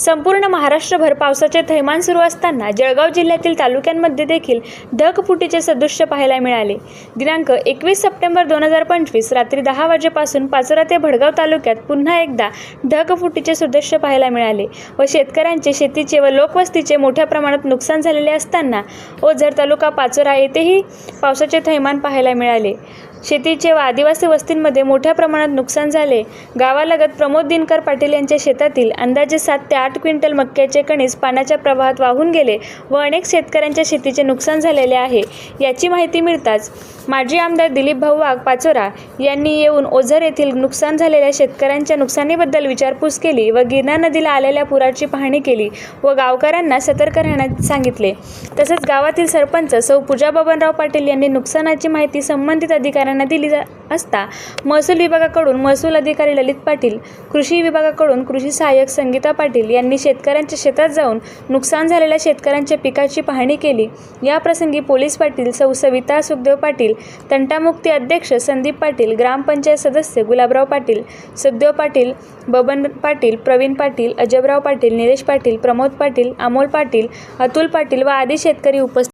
संपूर्ण महाराष्ट्रभर पावसाचे थैमान सुरू असताना जळगाव जिल्ह्यातील तालुक्यांमध्ये देखील ढगफुटीचे सदृश्य पाहायला मिळाले. दिनांक एकवीस सप्टेंबर दोन हजार पंचवीस रात्री दहा वाजेपासून पाचोरा ते भडगाव तालुक्यात पुन्हा एकदा ढगफुटीचे सदृश्य पाहायला मिळाले व शेतकऱ्यांचे शेतीचे व लोकवस्तीचे मोठ्या प्रमाणात नुकसान झालेले असताना ओझर तालुका पाचोरा येथेही पावसाचे थैमान पाहायला मिळाले. शेतीचे व आदिवासी वस्तींमध्ये मोठ्या प्रमाणात नुकसान झाले. गावालगत प्रमोद दिनकर पाटील यांच्या शेतातील अंदाजे सात ते आठ क्विंटल मक्याचे कणीस पाण्याच्या प्रवाहात वाहून गेले व अनेक शेतकऱ्यांच्या शेतीचे नुकसान झालेले आहे. याची माहिती मिळताच माजी आमदार दिलीप भाऊ वाघ पाचोरा यांनी येऊन ओझर येथील नुकसान झालेल्या शेतकऱ्यांच्या नुकसानीबद्दल विचारपूस केली व गिरणा नदीला आलेल्या पुराची पाहणी केली व गावकऱ्यांना सतर्क राहण्यास सांगितले. तसेच गावातील सरपंच सौ पूजा बबनराव पाटील यांनी नुकसानाची माहिती संबंधित अधिकाऱ्यांना दिली जा- असता महसूल विभागाकडून महसूल अधिकारी ललित पाटील कृषी विभागाकडून कृषी सहाय्यक संगीता पाटील यांनी शेतकऱ्यांच्या शेतात जाऊन नुकसान झालेल्या शेतकऱ्यांच्या पिकाची पाहणी केली. याप्रसंगी पोलीस पाटील सौ सविता सुखदेव पाटील तंटामुक्ती अध्यक्ष संदीप पाटील ग्रामपंचायत सदस्य गुलाबराव पाटील सुखदेव पाटील बबन पाटील प्रवीण पाटील अजबराव पाटील निलेश पाटील प्रमोद पाटील अमोल पाटील अतुल पाटील व आदी शेतकरी उपस्थित